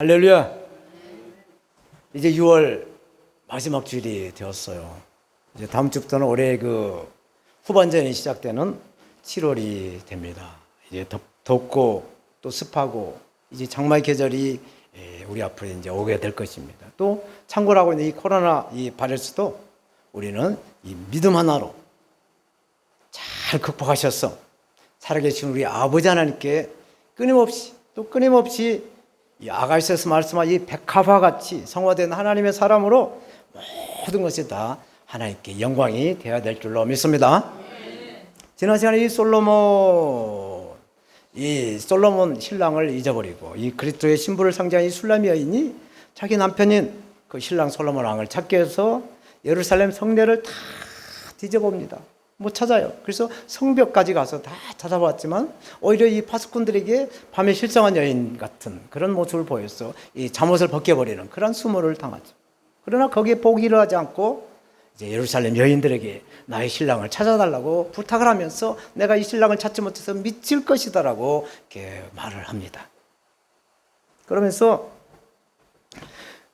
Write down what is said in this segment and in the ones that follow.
할렐루야. 이제 6월 마지막 주일이 되었어요. 이제 다음 주부터는 올해 그 후반전이 시작되는 7월이 됩니다. 이제 덥, 덥고 또 습하고 이제 장마의 계절이 예, 우리 앞으로 이제 오게 될 것입니다. 또 참고로 하고 있는 이 코로나 이 바이러스도 우리는 이 믿음 하나로 잘 극복하셨어. 살아계신 우리 아버지 하나님께 끊임없이 또 끊임없이 이 아가이스에서 말씀한 이 백합화 같이 성화된 하나님의 사람으로 모든 것이 다 하나님께 영광이 되어야 될 줄로 믿습니다. 지난 시간에 이 솔로몬 이 솔로몬 신랑을 잊어버리고 이 그리스도의 신부를 상징한 이 술라미 여인이 자기 남편인 그 신랑 솔로몬 왕을 찾기 위해서 예루살렘 성내를 다 뒤져봅니다. 못 찾아요. 그래서 성벽까지 가서 다 찾아봤지만 오히려 이 파수꾼들에게 밤에 실성한 여인 같은 그런 모습을 보였어. 이 잠옷을 벗겨버리는 그런 수모를 당하죠. 그러나 거기에 포기를 하지 않고 이제 예루살렘 여인들에게 나의 신랑을 찾아달라고 부탁을 하면서 내가 이 신랑을 찾지 못해서 미칠 것이다라고 이렇게 말을 합니다. 그러면서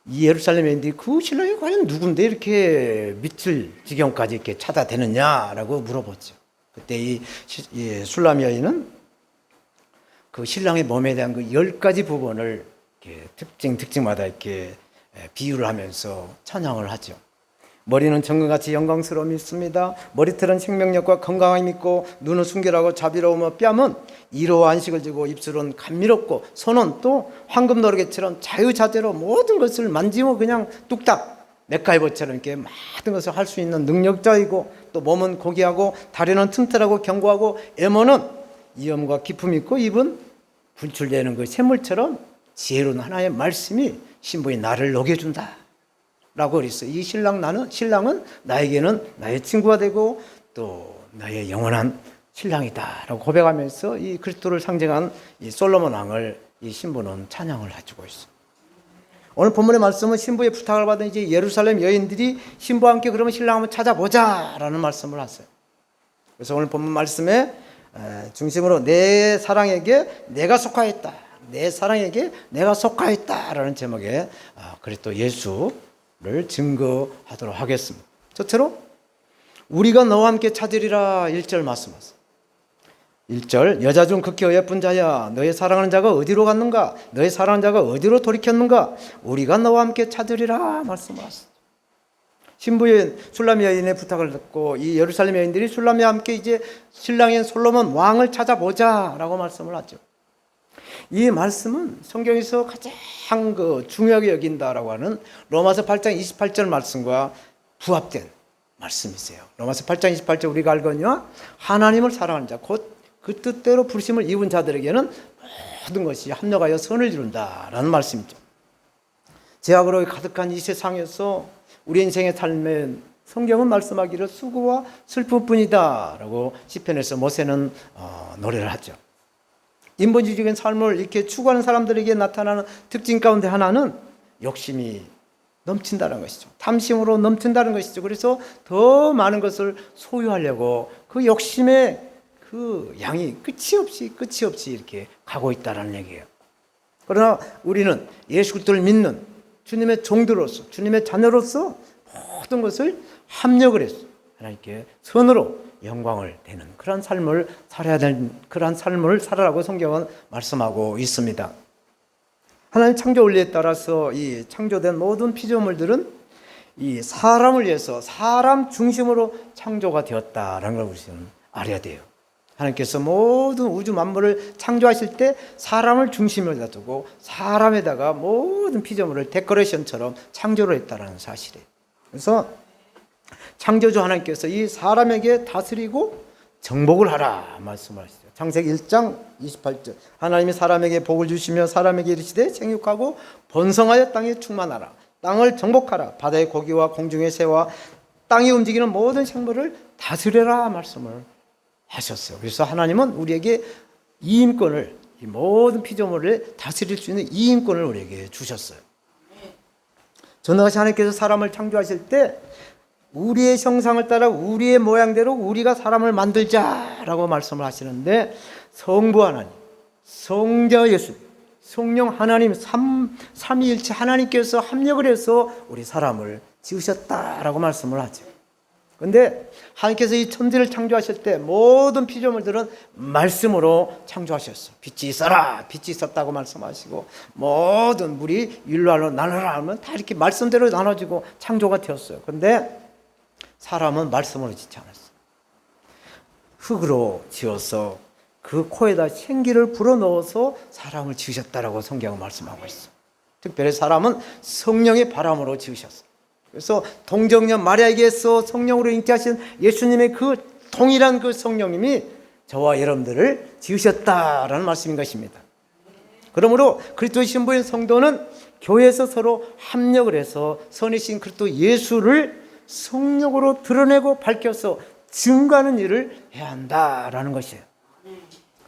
이 예루살렘 여인들이 그 신랑이 과연 누군데 이렇게 미칠 지경까지 이렇게 찾아대느냐라고 물어보죠. 그때 이, 시- 이 술람 여인은 그 신랑의 몸에 대한 그 열 가지 부분을 이렇게 특징 특징마다 이렇게 에, 비유를 하면서 찬양을 하죠. 머리는 정금같이 영광스러움이 있습니다. 머리털은 생명력과 건강함이 있고 눈은 순결하고 자비로우며 뺨은 이로 안식을 지고 입술은 감미롭고 손은 또 황금 노르개처럼 자유자재로 모든 것을 만지고 그냥 뚝딱 맥가이버처럼 이렇게 모든 것을 할 수 있는 능력자이고 또 몸은 고귀하고 다리는 튼튼하고 견고하고 에머는 이염과 기품이 있고 입은 분출되는 그 샘물처럼 지혜로운 하나의 말씀이 신부의 나를 녹여준다. 라고 그랬어요. 이 신랑 나는 신랑은 나에게는 나의 친구가 되고 또 나의 영원한 신랑이다 라고 고백하면서 이 그리스도를 상징한 이 솔로몬 왕을 이 신부는 찬양을 해주고 있어. 오늘 본문의 말씀은 신부의 부탁을 받은 이제 예루살렘 여인들이 신부와 함께 그러면 신랑 한번 찾아보자 라는 말씀을 하세요. 그래서 오늘 본문 말씀에 에, 중심으로 내 사랑에게 내가 속하였다. 내 사랑에게 내가 속하였다 라는 제목의 아, 그리스도 예수 를 증거하도록 하겠습니다. 첫째로 우리가 너와 함께 찾으리라 1절 말씀하세요. 1절 여자 중 극히 예쁜 자야 너의 사랑하는 자가 어디로 갔는가 너의 사랑하는 자가 어디로 돌이켰는가 우리가 너와 함께 찾으리라 말씀하셨어요. 신부인 술람 여인의 부탁을 듣고 이 예루살렘 여인들이 술람과 함께 이제 신랑인 솔로몬 왕을 찾아보자라고 말씀을 하죠. 이 말씀은 성경에서 가장 그 중요하게 여긴다라고 하는 로마서 8장 28절 말씀과 부합된 말씀이세요. 로마서 8장 28절 우리가 알거니와 하나님을 사랑하는 자, 곧 그 뜻대로 부르심을 입은 자들에게는 모든 것이 합력하여 선을 이룬다라는 말씀이죠. 제약으로 가득한 이 세상에서 우리 인생의 삶에 성경은 말씀하기를 수고와 슬픔뿐이다라고 시편에서 모세는 어, 노래를 하죠. 인본주의적인 삶을 이렇게 추구하는 사람들에게 나타나는 특징 가운데 하나는 욕심이 넘친다는 것이죠. 탐심으로 넘친다는 것이죠. 그래서 더 많은 것을 소유하려고 그 욕심의 그 양이 끝이 없이 끝이 없이 이렇게 가고 있다는 얘기예요. 그러나 우리는 예수 그리스도를 믿는 주님의 종들로서 주님의 자녀로서 모든 것을 합력을 해서 하나님께 선으로 영광을 되는 그런 삶을 살아야 되는 그런 삶을 살아라고 성경은 말씀하고 있습니다. 하나님 창조 원리에 따라서 이 창조된 모든 피조물들은 이 사람을 위해서 사람 중심으로 창조가 되었다라는 걸 우리는 알아야 돼요. 하나님께서 모든 우주 만물을 창조하실 때 사람을 중심에다 두고 사람에다가 모든 피조물을 데코레이션처럼 창조를 했다라는 사실이에요. 그래서 창조주 하나님께서 이 사람에게 다스리고 정복을 하라 말씀하시죠. 창세기 1장 28절. 하나님이 사람에게 복을 주시며 사람에게 이르시되 생육하고 번성하여 땅에 충만하라. 땅을 정복하라. 바다의 고기와 공중의 새와 땅이 움직이는 모든 생물을 다스려라 말씀을 하셨어요. 그래서 하나님은 우리에게 이 임권을 이 모든 피조물을 다스릴 수 있는 이 임권을 우리에게 주셨어요. 전능하신 하나님께서 사람을 창조하실 때 우리의 형상을 따라 우리의 모양대로 우리가 사람을 만들자라고 말씀을 하시는데 성부 하나님, 성자 예수, 성령 하나님 삼 삼위일체 하나님께서 합력을 해서 우리 사람을 지으셨다라고 말씀을 하죠. 근데 하나님께서 이 천지를 창조하실 때 모든 피조물들은 말씀으로 창조하셨어. 빛이 있어라. 빛이 있었다고 말씀하시고 모든 물이 일로 알로 나눠라 하면 다 이렇게 말씀대로 나눠지고 창조가 되었어요. 근데 사람은 말씀으로 짓지 않았어. 흙으로 지어서 그 코에다 생기를 불어넣어서 사람을 지으셨다라고 성경은 말씀하고 있어. 특별히 사람은 성령의 바람으로 지으셨어. 그래서 동정녀 마리아에게서 성령으로 잉태하신 예수님의 그 동일한 그 성령님이 저와 여러분들을 지으셨다라는 말씀인 것입니다. 그러므로 그리스도의 신부인 성도는 교회에서 서로 합력을 해서 선이신 그리스도 예수를 성령으로 드러내고 밝혀서 증거하는 일을 해야 한다라는 것이에요.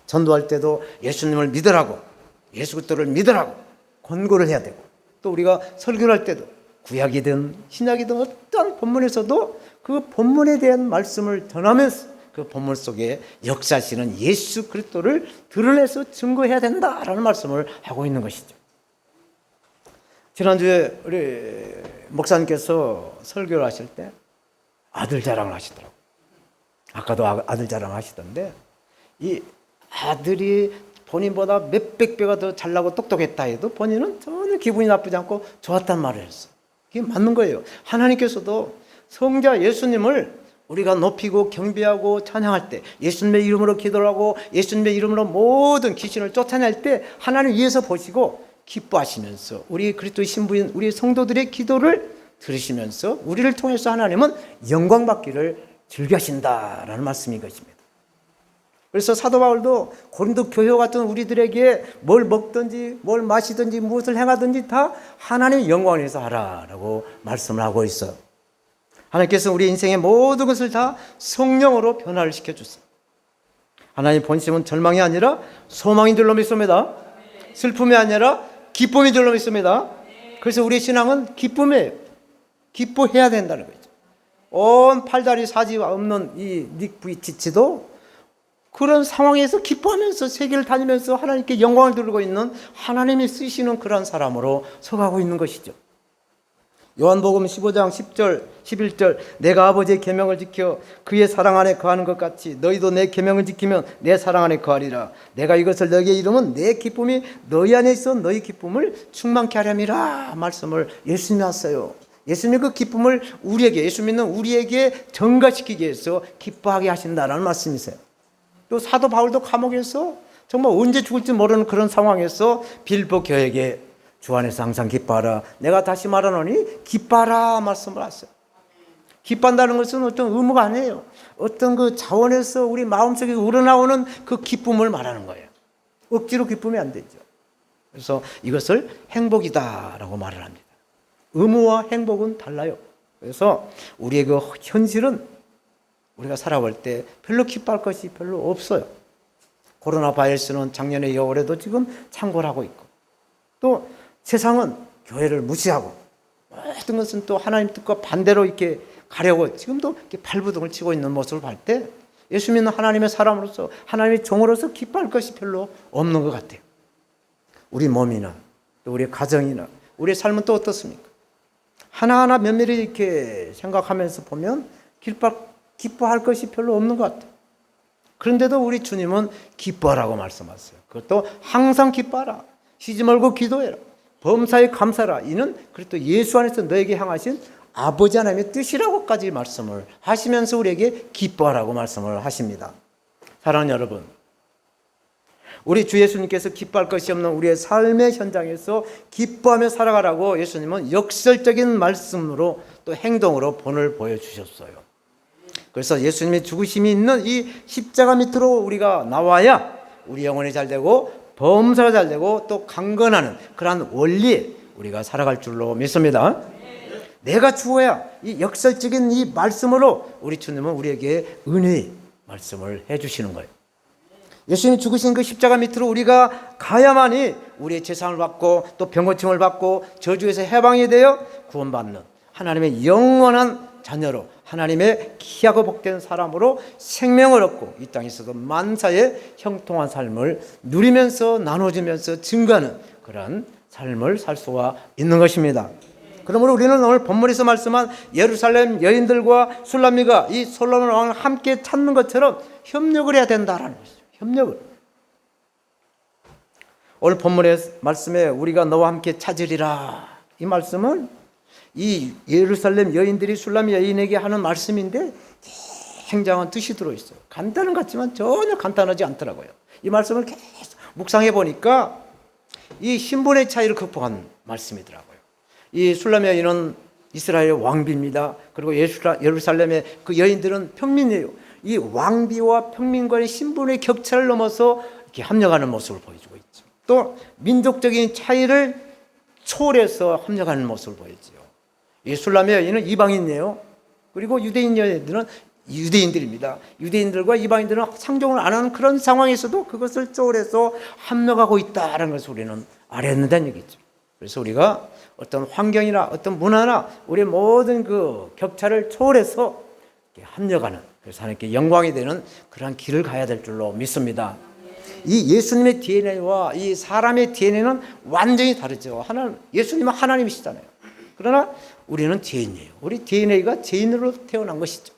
전도할 때도 예수님을 믿으라고 예수 그리스도를 믿으라고 권고를 해야 되고 또 우리가 설교를 할 때도 구약이든 신약이든 어떠한 본문에서도 그 본문에 대한 말씀을 전하면서 그 본문 속에 역사하시는 예수 그리스도를 드러내서 증거해야 된다라는 말씀을 하고 있는 것이죠. 지난주에 우리 목사님께서 설교를 하실 때 아들 자랑을 하시더라고요. 아까도 아- 아들 자랑 하시던데 이 아들이 본인보다 몇백 배가 더 잘나고 똑똑했다 해도 본인은 전혀 기분이 나쁘지 않고 좋았단 말을 했어. 이게 맞는 거예요. 하나님께서도 성자 예수님을 우리가 높이고 경배하고 찬양할 때 예수님의 이름으로 기도를 하고 예수님의 이름으로 모든 귀신을 쫓아낼 때 하나님 위에서 보시고 기뻐하시면서 우리 그리스도의 신부인 우리 성도들의 기도를 들으시면서 우리를 통해서 하나님은 영광 받기를 즐겨하신다라는 말씀인 것입니다. 그래서 사도 바울도 고린도 교회 같은 우리들에게 뭘 먹든지 뭘 마시든지 무엇을 행하든지 다 하나님의 영광을 위해서 하라라고 말씀을 하고 있어요. 하나님께서 우리 인생의 모든 것을 다 성령으로 변화를 시켜 주세요. 하나님 본심은 절망이 아니라 소망인 줄로 믿습니다. 슬픔이 아니라 기쁨인 줄로 믿습니다. 그래서 우리 신앙은 기쁨이에요. 기뻐해야 된다는 거죠. 온 팔다리 사지 없는 이 닉부이치치도 그런 상황에서 기뻐하면서 세계를 다니면서 하나님께 영광을 들고 있는 하나님이 쓰시는 그런 사람으로 서가고 있는 것이죠. 요한복음 15장 10절 11절 내가 아버지의 계명을 지켜 그의 사랑 안에 거하는 것 같이 너희도 내 계명을 지키면 내 사랑 안에 거하리라 내가 이것을 너희에게 이루면 내 기쁨이 너희 안에 있어 너희 기쁨을 충만케 하렴이라 말씀을 예수님이 하세요. 예수님이 그 기쁨을 우리에게 예수 믿는 우리에게 전가시키기 위해서 기뻐하게 하신다라는 말씀이세요. 또 사도 바울도 감옥에서 정말 언제 죽을지 모르는 그런 상황에서 빌보 교회에게 주 안에서 항상 기뻐하라. 내가 다시 말하노니 기뻐하라 말씀을 하세요. 기뻐한다는 것은 어떤 의무가 아니에요. 어떤 그 자원에서 우리 마음속에 우러나오는 그 기쁨을 말하는 거예요. 억지로 기쁘면 안 되죠. 그래서 이것을 행복이다라고 말을 합니다. 의무와 행복은 달라요. 그래서 우리의 그 현실은 우리가 살아볼 때 별로 기뻐할 것이 별로 없어요. 코로나 바이러스는 작년에 여월에도 지금 창궐 하고 있고 또 세상은 교회를 무시하고 모든 것은 또 하나님 뜻과 반대로 이렇게 가려고 지금도 이렇게 발부둥을 치고 있는 모습을 볼 때 예수 믿는 하나님의 사람으로서 하나님의 종으로서 기뻐할 것이 별로 없는 것 같아요. 우리 몸이나 또 우리 가정이나 우리 삶은 또 어떻습니까? 하나하나 면밀히 이렇게 생각하면서 보면 기뻐, 기뻐할 것이 별로 없는 것 같아요. 그런데도 우리 주님은 기뻐하라고 말씀하세요. 그것도 항상 기뻐하라. 쉬지 말고 기도해라. 범사에 감사라. 이는 그리스도 예수 안에서 너에게 향하신 아버지 하나님의 뜻이라고까지 말씀을 하시면서 우리에게 기뻐하라고 말씀을 하십니다. 사랑하는 여러분, 우리 주 예수님께서 기뻐할 것이 없는 우리의 삶의 현장에서 기뻐하며 살아가라고 예수님은 역설적인 말씀으로 또 행동으로 본을 보여주셨어요. 그래서 예수님의 죽으심이 있는 이 십자가 밑으로 우리가 나와야 우리 영혼이 잘 되고 범사가 잘 되고 또 강건하는 그러한 원리에 우리가 살아갈 줄로 믿습니다. 내가 죽어야 이 역설적인 이 말씀으로 우리 주님은 우리에게 은혜의 말씀을 해주시는 거예요. 예수님이 죽으신 그 십자가 밑으로 우리가 가야만이 우리의 재상을 받고 또 병고침을 받고 저주에서 해방이 되어 구원받는 하나님의 영원한 자녀로 하나님의 귀하고 복된 사람으로 생명을 얻고 이 땅에서도 만사의 형통한 삶을 누리면서 나눠주면서 증가하는 그러한 삶을 살 수가 있는 것입니다. 그러므로 우리는 오늘 본문에서 말씀한 예루살렘 여인들과 술람미가 이 솔로몬 왕을 함께 찾는 것처럼 협력을 해야 된다라는 것이죠. 협력을. 오늘 본문의 말씀에 우리가 너와 함께 찾으리라. 이 말씀은 이 예루살렘 여인들이 술람 여인에게 하는 말씀인데 굉장한 뜻이 들어있어요. 간단한 것 같지만 전혀 간단하지 않더라고요. 이 말씀을 계속 묵상해 보니까 이 신분의 차이를 극복한 말씀이더라고요. 이 술람 여인은 이스라엘 왕비입니다. 그리고 예루살렘의 그 여인들은 평민이에요. 이 왕비와 평민간의 신분의 격차를 넘어서 이렇게 합력하는 모습을 보여주고 있죠. 또 민족적인 차이를 초월해서 합력하는 모습을 보이지요. 이 술람의 여인은 이방인이에요. 그리고 유대인 여인들은 유대인들입니다. 유대인들과 이방인들은 상종을 안 하는 그런 상황에서도 그것을 초월해서 합력하고 있다는 것을 우리는 알아야 된다는 얘기죠. 그래서 우리가 어떤 환경이나 어떤 문화나 우리의 모든 그 격차를 초월해서 합력하는 그래서 하나님께 영광이 되는 그러한 길을 가야 될 줄로 믿습니다. 이 예수님의 DNA와 이 사람의 DNA는 완전히 다르죠. 하나님, 예수님은 하나님이시잖아요. 그러나 우리는 죄인이에요. 우리 DNA가 죄인으로 태어난 것이죠.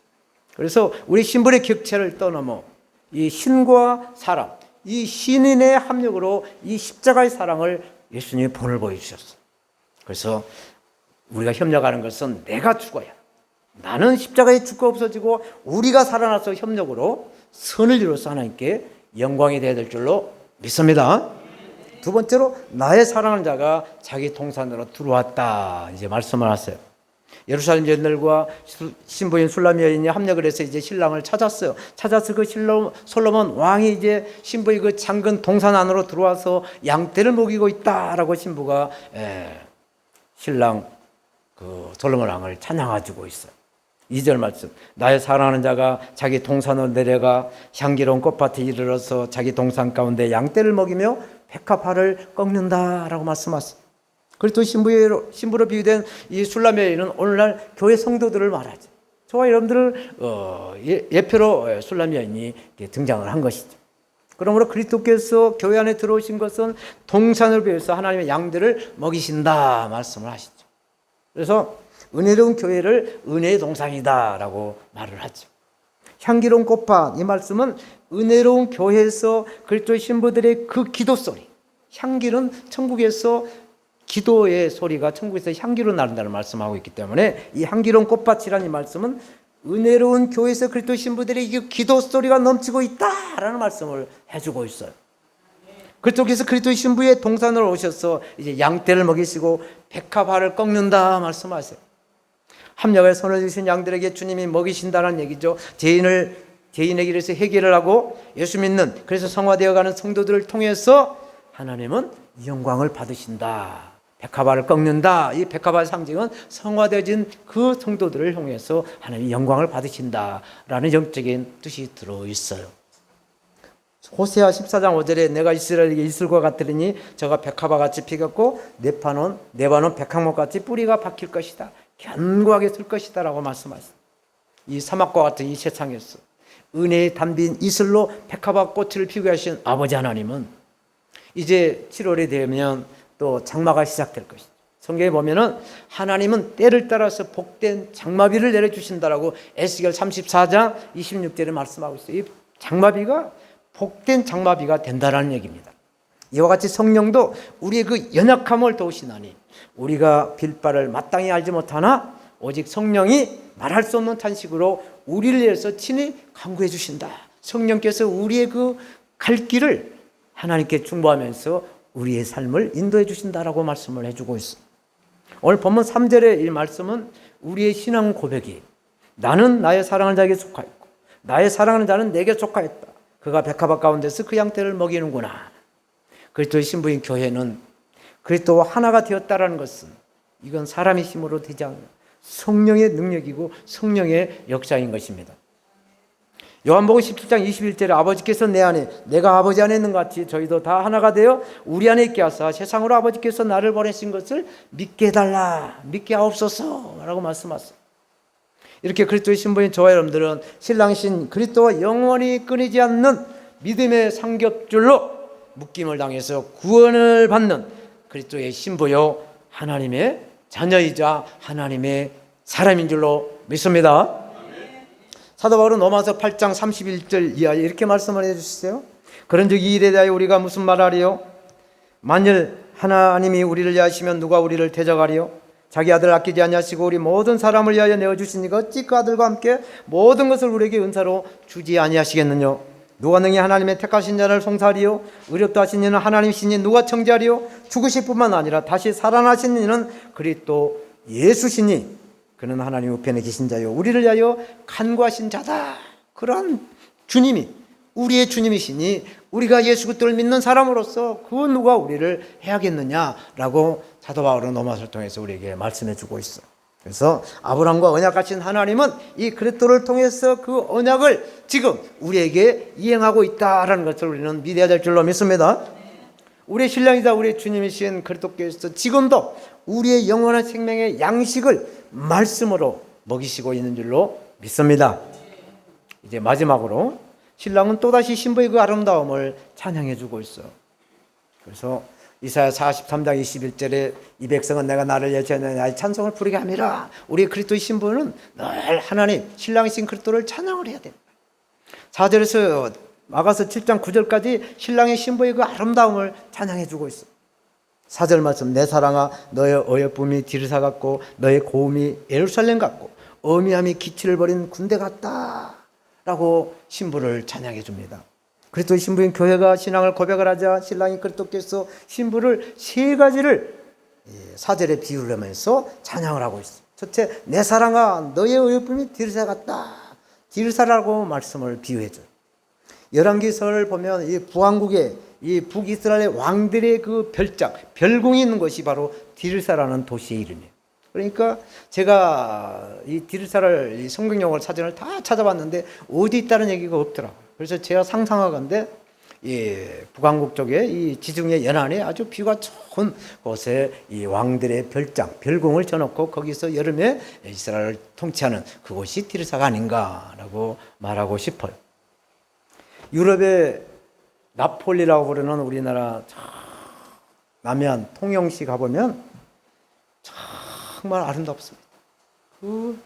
그래서 우리 신분의 격차를 떠넘어 이 신과 사람, 이 신인의 합력으로 이 십자가의 사랑을 예수님이 본을 보여주셨어요. 그래서 우리가 협력하는 것은 내가 죽어야 나는 십자가에 죽고 없어지고 우리가 살아나서 협력으로 선을 이루어서 하나님께 영광이 되어야 될 줄로 믿습니다. 두 번째로 나의 사랑하는 자가 자기 동산으로 들어왔다 이제 말씀을 하세요. 예루살렘 여인들과 신부인 술람 여인이 합력을 해서 이제 신랑을 찾았어요. 찾아서 그 실로, 솔로몬 왕이 이제 신부의 그 장근 동산 안으로 들어와서 양떼를 먹이고 있다라고 신부가 에, 신랑 그 솔로몬 왕을 찬양하고 있어요. 2절 말씀. 나의 사랑하는 자가 자기 동산으로 내려가 향기로운 꽃밭에 이르러서 자기 동산 가운데 양떼를 먹이며 백합화를 꺾는다라고 말씀하셨어요. 그리고 신부로, 신부로 비유된 이 술라메이는 오늘날 교회 성도들을 말하죠. 저와 여러분들을 어, 예, 표로 술람 여인이 등장을 한 것이죠. 그러므로 그리스도께서 교회 안에 들어오신 것은 동산을 비해서 하나님의 양들을 먹이신다 말씀을 하시죠. 그래서 은혜로운 교회를 은혜의 동산이다라고 말을 하죠. 향기로운 꽃밭 이 말씀은 은혜로운 교회에서 그리스도의 신부들의 그 기도 소리. 향기는 천국에서 기도의 소리가 천국에서 향기로 나른다는 말씀하고 있기 때문에 이 향기로운 꽃밭이라는 이 말씀은 은혜로운 교회에서 그리스도 신부들의 이 기도 소리가 넘치고 있다라는 말씀을 해주고 있어요. 그쪽에서 그리스도 신부의 동산으로 오셔서 이제 양떼를 먹이시고 백합화를 꺾는다 말씀하세요. 합력을 손을 주신 양들에게 주님이 먹이신다는 얘기죠. 죄인을 죄인의 길에서 해결을 하고 예수 믿는 그래서 성화되어 가는 성도들을 통해서 하나님은 영광을 받으신다. 백합화를 꺾는다. 이 백합화 상징은 성화되어진 그 성도들을 통해서 하나님이 영광을 받으신다라는 영적인 뜻이 들어 있어요. 호세아 14장 5절에 내가 이스라엘에게 이슬과 같으리니 저가 백합화 같이 피겠고 네파는 네바는 백합목 같이 뿌리가 박힐 것이다. 견고하게 설 것이다라고 말씀하셨어요. 이 사막과 같은 이 세상에서 은혜의 담빈 이슬로 백합화 꽃을 피우게 하신 아버지 하나님은 이제 7월이 되면 또 장마가 시작될 것이죠. 성경에 보면은 하나님은 때를 따라서 복된 장마비를 내려주신다라고 에스겔 34장 26절에 말씀하고 있어요. 이 장마비가 복된 장마비가 된다라는 얘기입니다. 이와 같이 성령도 우리의 그 연약함을 도우시나니 우리가 빌바를 마땅히 알지 못하나 오직 성령이 말할 수 없는 탄식으로 우리를 위해서 친히 강구해 주신다. 성령께서 우리의 그 갈 길을 하나님께 중보하면서 우리의 삶을 인도해 주신다라고 말씀을 해주고 있습니다. 오늘 본문 3절의 이 말씀은 우리의 신앙 고백이 나는 나의 사랑하는 자에게 속하였고 나의 사랑하는 자는 내게 속하였다. 그가 백합화 가운데서 그 양떼를 먹이는구나. 그리스도의 신부인 교회는 그리스도와 하나가 되었다라는 것은 이건 사람의 힘으로 되지 않는 성령의 능력이고 성령의 역사인 것입니다. 요한복음 17장 21절에 아버지께서 내 안에 내가 아버지 안에 있는 것 같이 저희도 다 하나가 되어 우리 안에 있게 하사 세상으로 아버지께서 나를 보내신 것을 믿게 해달라 믿게 하옵소서 라고 말씀하셨어요. 이렇게 그리스도의 신부인 저와 여러분들은 신랑신 그리스도와 영원히 끊이지 않는 믿음의 삼겹줄로 묶임을 당해서 구원을 받는 그리스도의 신부요 하나님의 자녀이자 하나님의 사람인 줄로 믿습니다. 사도 바울은 로마서 8장 31절 이하에 이렇게 말씀을 해 주시세요. 그런즉 이 일에 대하여 우리가 무슨 말하리요? 만일 하나님이 우리를 위하시면 누가 우리를 대적하리요? 자기 아들 아끼지 아니하시고 우리 모든 사람을 위하여 내어 주시니까 어찌 그 아들과 함께 모든 것을 우리에게 은사로 주지 아니하시겠느냐? 누가 능히 하나님의 택하신 자를 송사하리요? 의롭다 하신 이는 하나님이시니 누가 청지하리요? 죽으실 뿐만 아니라 다시 살아나신 이는 그리스도 예수시니 그는 하나님 우편에 계신 자요 우리를 위하여 간구하신 자다. 그런 주님이 우리의 주님이시니 우리가 예수 그리스도를 믿는 사람으로서 그 누가 우리를 해야겠느냐라고 사도 바울은 로마서를 통해서 우리에게 말씀해 주고 있어. 그래서 아브라함과 언약하신 하나님은 이 그리스도를 통해서 그 언약을 지금 우리에게 이행하고 있다라는 것을 우리는 믿어야 될 줄로 믿습니다. 우리의 신랑이자 우리의 주님이신 그리스도께서 지금도 우리의 영원한 생명의 양식을 말씀으로 먹이시고 있는 줄로 믿습니다. 이제 마지막으로 신랑은 또다시 신부의 그 아름다움을 찬양해 주고 있어. 그래서 이사야 43장 21절에 이 백성은 내가 나를 나의 찬송을 부르게 함이라. 우리 그리스도의 신부는 늘 하나님 신랑이신 그리스도를 찬양을 해야 됩니다. 4절에서 마가서 7장 9절까지 신랑의 신부의 그 아름다움을 찬양해 주고 있어. 4절 말씀 내 사랑아 너의 어여쁨이 디르사 같고 너의 고음이 예루살렘 같고 어미함이 기치를 버린 군대 같다. 라고 신부를 찬양해 줍니다. 그리스도 신부인 교회가 신앙을 고백을 하자 신랑이 그리스도께서 신부를 세 가지를 예, 사절에 비유를 하면서 찬양을 하고 있어. 첫째, 내 사랑아, 너의 의품이 디르사 같다. 디르사라고 말씀을 비유해 줘요. 열왕기서를 보면 이 부왕국의 이 북이스라엘 왕들의 그 별장, 별궁이 있는 것이 바로 디르사라는 도시의 이름이에요. 그러니까 제가 이 디르사를 이 성경용어 사전을 다 찾아봤는데 어디 있다는 얘기가 없더라고요. 그래서 제가 상상하건데 이 북왕국 쪽에 이 지중해 연안에 아주 뷰가 좋은 곳에 이 왕들의 별장, 별궁을 쳐놓고 거기서 여름에 이스라엘을 통치하는 그곳이 디르사가 아닌가라고 말하고 싶어요. 유럽의 나폴리라고 부르는 우리나라 남해안 통영시 가보면 정말 아름답습니다. 그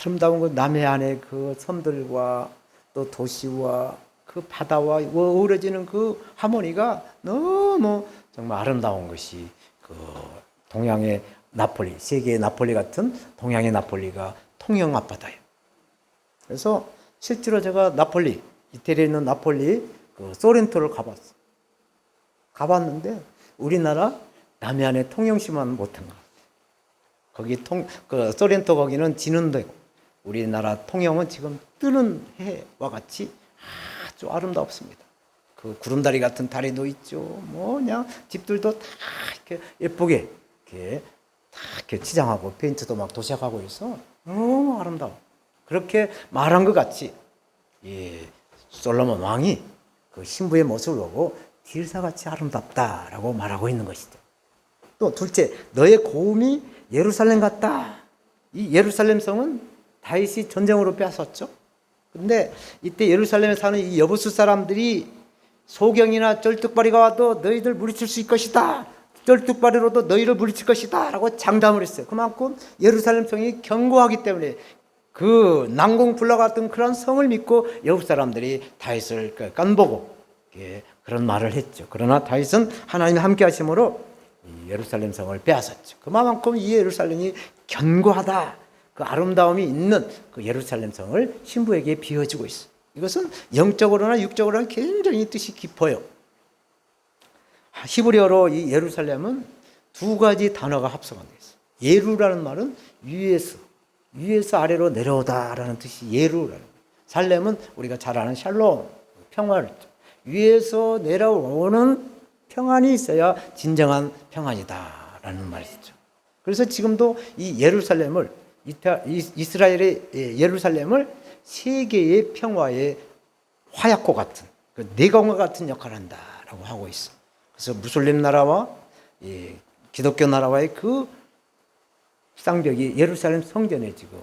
아름다운 그 남해안의 그 섬들과 또 도시와 그 바다와 어우러지는 그 하모니가 너무 정말 아름다운 것이 그 동양의 나폴리, 세계의 나폴리 같은 동양의 나폴리가 통영 앞바다예요. 그래서 실제로 제가 나폴리, 이태리에 있는 나폴리 그 소렌토를 가봤어. 가봤는데 우리나라 남해안의 통영시만 못한 거. 거기 통, 그 소렌토 거기는 지는 데고 우리나라 통영은 지금 뜨는 해와 같이 아주 아름답습니다. 그 구름다리 같은 다리도 있죠. 뭐냐 집들도 다 이렇게 예쁘게 이렇게 다 이렇게 치장하고 페인트도 막 도색하고 있어. 너무 아름다워. 그렇게 말한 것 같이 예, 솔로몬 왕이 그 신부의 모습을 보고 딜사같이 아름답다라고 말하고 있는 것이죠. 또 둘째, 너의 고음이 예루살렘 같다. 이 예루살렘 성은 다윗이 전쟁으로 빼앗았죠. 근데 이때 예루살렘에 사는 이 여부수 사람들이 소경이나 쩔뚝발이가 와도 너희들 물리칠 수 있을 것이다. 쩔뚝발이로도 너희를 물리칠 것이다. 라고 장담을 했어요. 그만큼 예루살렘 성이 견고하기 때문에 그 난공불락 같은 그런 성을 믿고 여부 사람들이 다윗을 깐보고 그런 말을 했죠. 그러나 다윗은 하나님 함께 하심으로 예루살렘 성을 빼앗았죠. 그만큼 이 예루살렘이 견고하다. 그 아름다움이 있는 그 예루살렘 성을 신부에게 비워주고 있어. 이것은 영적으로나 육적으로나 굉장히 뜻이 깊어요. 히브리어로 이 예루살렘은 두 가지 단어가 합성한 게 있어. 예루라는 말은 위에서 위에서 아래로 내려오다라는 뜻이 예루라는. 살렘은 우리가 잘 아는 샬롬 평화를 위에서 내려오는 평안이 있어야 진정한 평안이다라는 말이죠. 그래서 지금도 이 예루살렘을 이스라엘의 예, 예루살렘을 세계의 평화의 화약고 같은 그 내공과 같은 역할을 한다라고 하고 있어. 그래서 무슬림 나라와 기독교 나라와의 그 쌍벽이 예루살렘 성전에 지금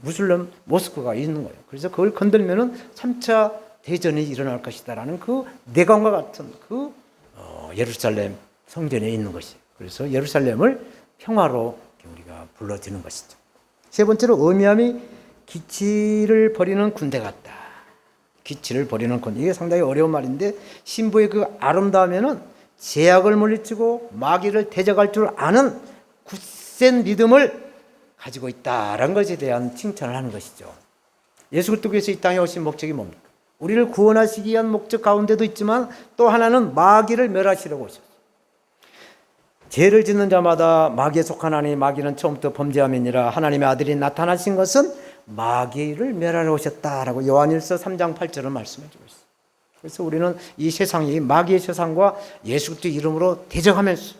무슬림 모스크가 있는 거예요. 그래서 그걸 건들면은 3차 대전이 일어날 것이다라는 그 내관과 같은 그 어, 예루살렘 성전에 있는 것이. 그래서 예루살렘을 평화로 우리가 불러지는 것이죠. 세 번째로 의미함이 기치를 버리는 군대 같다. 기치를 버리는 군. 이게 상당히 어려운 말인데 신부의 그 아름다움에는 제약을 물리치고 마귀를 대적할 줄 아는 굳센 믿음을 가지고 있다라는 것에 대한 칭찬을 하는 것이죠. 예수 그리스도께서 이 땅에 오신 목적이 뭡니까? 우리를 구원하시기 위한 목적 가운데도 있지만 또 하나는 마귀를 멸하시려고 오셨어요. 죄를 짓는 자마다 마귀에 속한 하나님 마귀는 처음부터 범죄함이니라 하나님의 아들이 나타나신 것은 마귀를 멸하러 오셨다라고 요한일서 3장 8절을 말씀해 주고 있어요. 그래서 우리는 이 세상이 마귀의 세상과 예수 그리스도 이름으로 대적하면서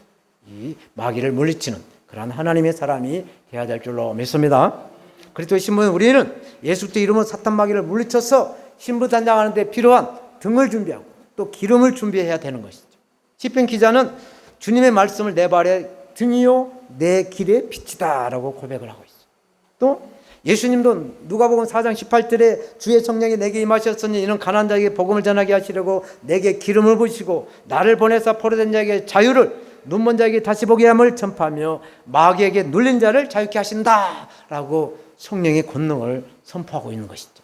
이 마귀를 물리치는 그러한 하나님의 사람이 되어야 될 줄로 믿습니다. 그리스도 신부는 우리는 예수 그리스도 이름으로 사탄 마귀를 물리쳐서 신부 단장하는 데 필요한 등을 준비하고 또 기름을 준비해야 되는 것이죠. 시편 기자는 주님의 말씀을 내 발에 등이요 내 길의 빛이다라고 고백을 하고 있어요. 또 예수님도 누가복음 4장 18절에 주의 성령이 내게 임하셨으니 이는 가난한 자에게 복음을 전하게 하시려고 내게 기름을 부시고 나를 보내사 포로된 자에게 자유를 눈먼 자에게 다시 보게 함을 전파하며 마귀에게 눌린 자를 자유케 하신다라고 성령의 권능을 선포하고 있는 것이죠.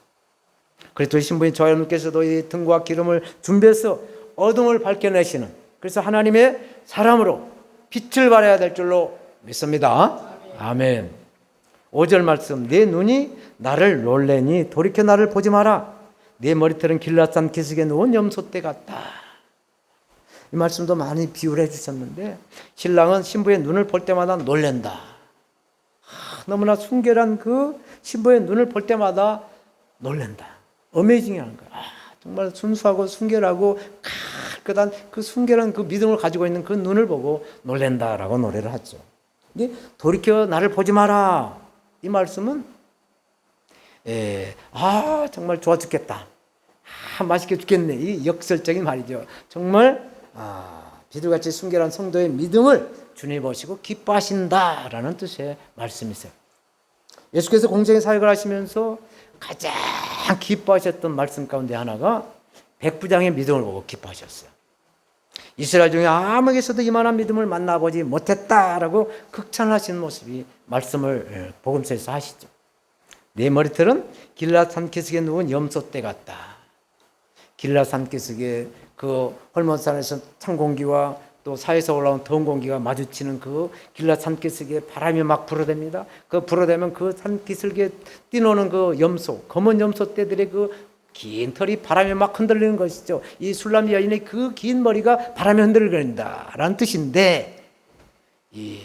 그리스도의 신부인 저 여러분께서도 이 등과 기름을 준비해서 어둠을 밝혀내시는 그래서 하나님의 사람으로 빛을 발해야 될 줄로 믿습니다. 아멘. 5절 말씀 내 눈이 나를 놀래니 돌이켜 나를 보지 마라. 내 머리털은 길라산 기슭에 누운 염소떼 같다. 이 말씀도 많이 비유를 해주셨는데 신랑은 신부의 눈을 볼 때마다 놀랜다. 아, 너무나 순결한 그 신부의 눈을 볼 때마다 놀랜다. 어메이징이라는 거야. 아, 정말 순수하고 순결하고 깨끗한 그 순결한 그 믿음을 가지고 있는 그 눈을 보고 놀랜다라고 노래를 하죠. 근데 돌이켜 나를 보지 마라. 이 말씀은 예, 아 정말 좋아 죽겠다. 아 맛있게 죽겠네. 이 역설적인 말이죠. 정말 아, 비둘같이 순결한 성도의 믿음을 주님 보시고 기뻐하신다라는 뜻의 말씀이세요. 예수께서 공생의 사역을 하시면서 가장 기뻐하셨던 말씀 가운데 하나가 백부장의 믿음을 보고 기뻐하셨어요. 이스라엘 중에 아무에게서도 이만한 믿음을 만나보지 못했다라고 극찬하신 모습이 말씀을 예, 복음서에서 하시죠. 내 머리털은 길라 산기슭에 누운 염소 떼 같다. 길라 산기슭에 그 헐몬산에서 찬 공기와 또 사에서 올라온 더운 공기가 마주치는 그 길라 산기슭에 바람이 막 불어댑니다. 그 불어대면 그 산기슭에 뛰노는 그 염소, 검은 염소 떼들의 그 긴 털이 바람에 막 흔들리는 것이죠. 이 술람 여인의 그 긴 머리가 바람에 흔들린다라는 뜻인데 이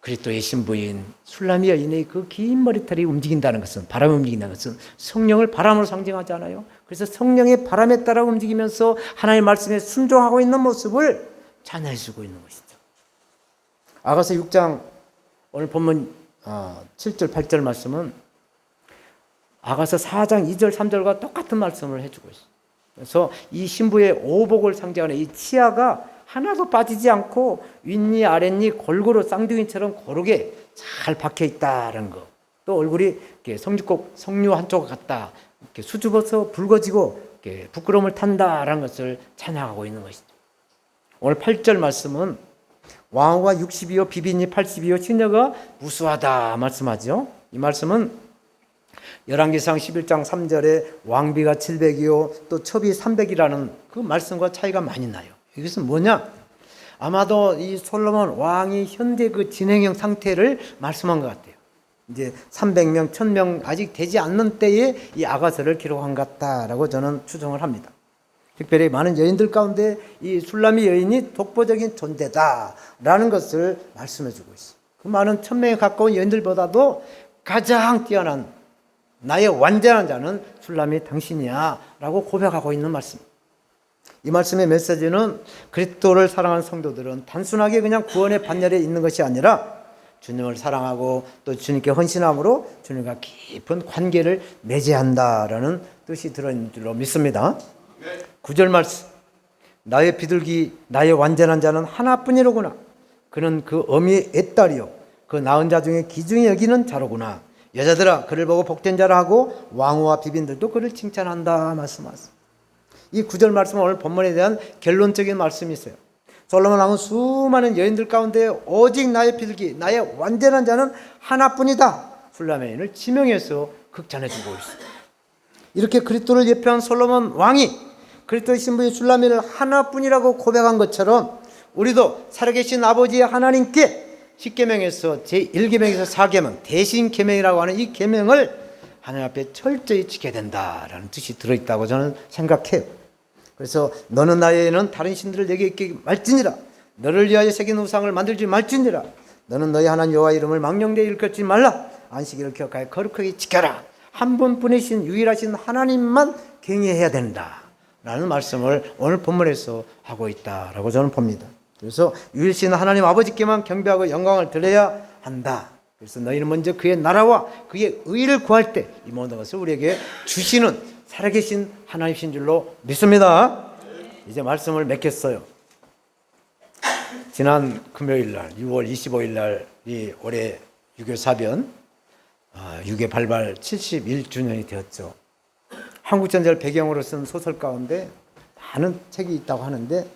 그리스도의 신부인 술람 여인의 그 긴 머리털이 움직인다는 것은 바람에 움직인다는 것은 성령을 바람으로 상징하잖아요. 그래서 성령의 바람에 따라 움직이면서 하나님의 말씀에 순종하고 있는 모습을 찬양해주고 있는 것이죠. 아가서 6장 오늘 본문 7절 8절 말씀은 아가서 4장 2절 3절과 똑같은 말씀을 해주고 있어요. 그래서 이 신부의 오복을 상징하는 이 치아가 하나도 빠지지 않고 윗니 아랫니 골고루 쌍둥이처럼 고르게 잘 박혀 있다는 거. 또 얼굴이 성주곡 성류 한쪽 같다. 이렇게 수줍어서 붉어지고 이렇게 부끄러움을 탄다라는 것을 찬양하고 있는 것이죠. 오늘 8절 말씀은 왕후가 60이요 비비니 80이요 시녀가 무수하다 말씀하죠. 이 말씀은 열왕기상 11장 3절에 왕비가 700이요 또 첩이 300이라는 그 말씀과 차이가 많이 나요. 이것은 뭐냐? 아마도 이 솔로몬 왕이 현재 그 진행형 상태를 말씀한 것 같아요. 이제 300명, 1000명 아직 되지 않는 때에 이 아가서를 기록한 것 같다라고 저는 추정을 합니다. 특별히 많은 여인들 가운데 이 술라미 여인이 독보적인 존재다라는 것을 말씀해 주고 있어요. 그 많은 천명에 가까운 여인들보다도 가장 뛰어난 나의 완전한 자는 술람이 당신이야 라고 고백하고 있는 말씀. 이 말씀의 메시지는 그리스도를 사랑하는 성도들은 단순하게 그냥 구원의 반열에 있는 것이 아니라 주님을 사랑하고 또 주님께 헌신함으로 주님과 깊은 관계를 맺어한다라는 뜻이 들어있는 줄로 믿습니다. 구절 말씀. 나의 비둘기, 나의 완전한 자는 하나뿐이로구나. 그는 그 어미의 애딸이요. 그 낳은 자 중에 기중히 여기는 자로구나. 여자들아 그를 보고 복된 자라 하고 왕후와 비빈들도 그를 칭찬한다 말씀하셨습니다. 이 구절 말씀은 오늘 본문에 대한 결론적인 말씀이 있어요. 솔로몬 왕은 수많은 여인들 가운데 오직 나의 필기, 나의 완전한 자는 하나뿐이다. 술라메인을 지명해서 극찬해 주고 있습니다. 이렇게 그리스도를 예표한 솔로몬 왕이 그리스도의 신부인 술라미를 하나뿐이라고 고백한 것처럼 우리도 살아계신 아버지의 하나님께 10계명에서 제1계명에서 4계명 대신 계명이라고 하는 이 계명을 하나님 앞에 철저히 지켜야 된다라는 뜻이 들어 있다고 저는 생각해요. 그래서 너는 나에는 다른 신들을 내게 있게 말지니라. 너를 위하여 새긴 우상을 만들지 말지니라. 너는 너희 하나님 여호와 이름을 망령되이 일컫지 말라. 안식일을 기억하여 거룩하게 지켜라. 한 분뿐이신 유일하신 하나님만 경외해야 된다 라는 말씀을 오늘 본문에서 하고 있다라고 저는 봅니다 그래서 유일신 하나님 아버지께만 경배하고 영광을 드려야 한다 그래서 너희는 먼저 그의 나라와 그의 의를 구할 때 이 모든 것을 우리에게 주시는 살아계신 하나님이신 줄로 믿습니다. 이제 말씀을 맺겠어요. 지난 금요일 날 6월 25일 날이 올해 유교 사변 아, 유교 발발 71주년이 되었죠. 한국 전쟁을 배경으로 쓴 소설 가운데 많은 책이 있다고 하는데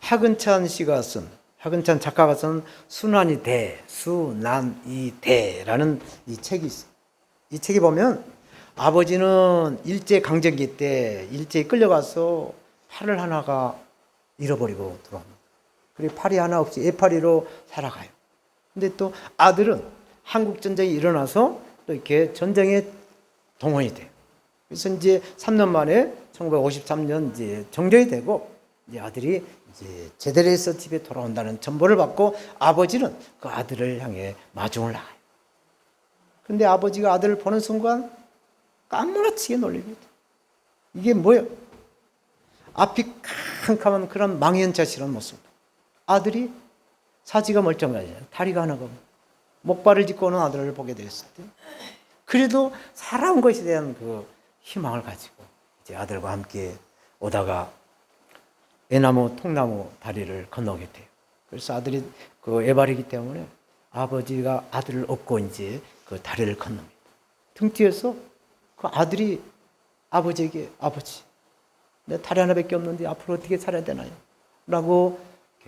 하근찬 씨가 쓴 하근찬 작가가 쓴 순환이 대 수난이 대라는 이 책이 있어요. 이 책에 보면 아버지는 일제 강점기 때 일제에 끌려가서 팔을 하나가 잃어버리고 들어옵니다. 그리고 팔이 하나 없이 애팔이로 살아가요. 근데 또 아들은 한국 전쟁이 일어나서 또 이렇게 전쟁에 동원이 돼요. 그래서 이제 3년 만에 1953년 이제 정전이 되고 이제 아들이 이제 제대로 해서 집에 돌아온다는 전보를 받고 아버지는 그 아들을 향해 마중을 나가요. 근데 아버지가 아들을 보는 순간 까무러치게 놀립니다. 이게 뭐예요? 앞이 캄캄한 그런 망연자실한 모습. 아들이 사지가 멀쩡하잖아요. 다리가 하나가. 목발을 짚고 오는 아들을 보게 되었을 때 그래도 살아온 것에 대한 그 희망을 가지고 이제 아들과 함께 오다가 애나무 통나무 다리를 건너게 돼요. 그래서 아들이 그 애발이기 때문에 아버지가 아들을 업고 이제 그 다리를 건넙니다. 등 뒤에서 그 아들이 아버지에게 아버지 내 다리 하나밖에 없는데 앞으로 어떻게 살아야 되나요? 라고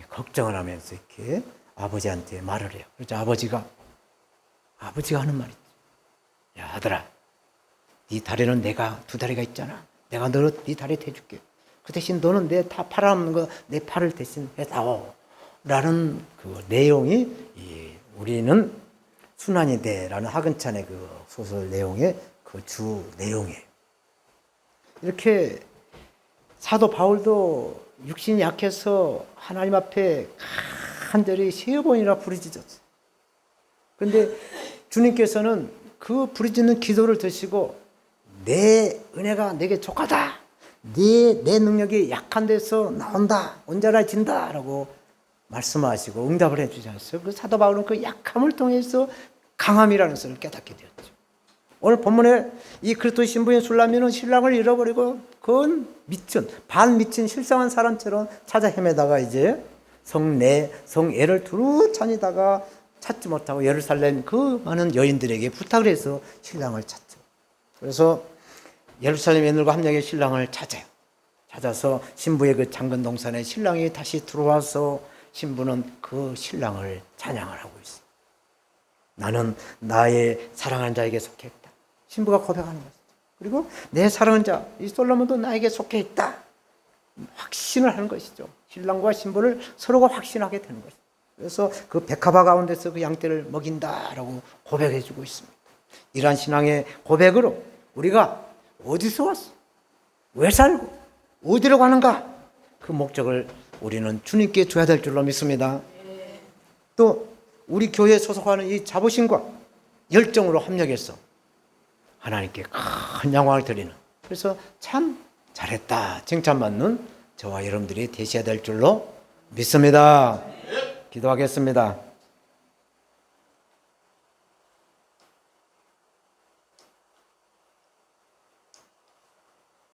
걱정을 하면서 이렇게 아버지한테 말을 해요. 그래서 아버지가 아버지가 하는 말이지. 야 아들아, 네 다리는 내가 두 다리가 있잖아. 내가 너를 네 다리 대줄게. 그 대신 너는 내 다 팔아먹는 거 내 팔을 대신 해다오. 라는 그 내용이 이 우리는 순환이 돼라는 하근찬의 그 소설 내용의 그 주 내용이에요. 이렇게 사도 바울도 육신이 약해서 하나님 앞에 간절히 세 번이나 부르짖었어요. 그런데 주님께서는 그 부르짖는 기도를 드시고 내 은혜가 내게 족하다. 네, 내 능력이 약한 데서 나온다. 온전해진다 라고 말씀하시고 응답을 해주지 않았어요. 그 사도 바울은 그 약함을 통해서 강함이라는 것을 깨닫게 되었죠. 오늘 본문에 이 그리스도 신부인 술라미는 신랑을 잃어버리고 그건 미친 반 미친 실상한 사람처럼 찾아 헤매다가 이제 성내 성애를 두루 찾다가 찾지 못하고 예루살렘 그 많은 여인들에게 부탁을 해서 신랑을 찾죠. 그래서 예루살렘 여인들과 함량의 신랑을 찾아요. 찾아서 신부의 그 장근 동산에 신랑이 다시 들어와서 신부는 그 신랑을 찬양을 하고 있어요. 나는 나의 사랑하는 자에게 속했다. 신부가 고백하는 것이죠. 그리고 내 사랑하는 자, 이 솔로몬도 나에게 속해 있다. 확신을 하는 것이죠. 신랑과 신부를 서로가 확신하게 되는 것이죠. 그래서 그 백합화 가운데서 그 양떼를 먹인다라고 고백해 주고 있습니다. 이러한 신앙의 고백으로 우리가 어디서 왔어? 왜 살고? 어디로 가는가? 그 목적을 우리는 주님께 줘야 될 줄로 믿습니다. 또 우리 교회에 소속하는 이 자부심과 열정으로 합력해서 하나님께 큰 영광을 드리는 그래서 참 잘했다 칭찬받는 저와 여러분들이 되셔야 될 줄로 믿습니다. 기도하겠습니다.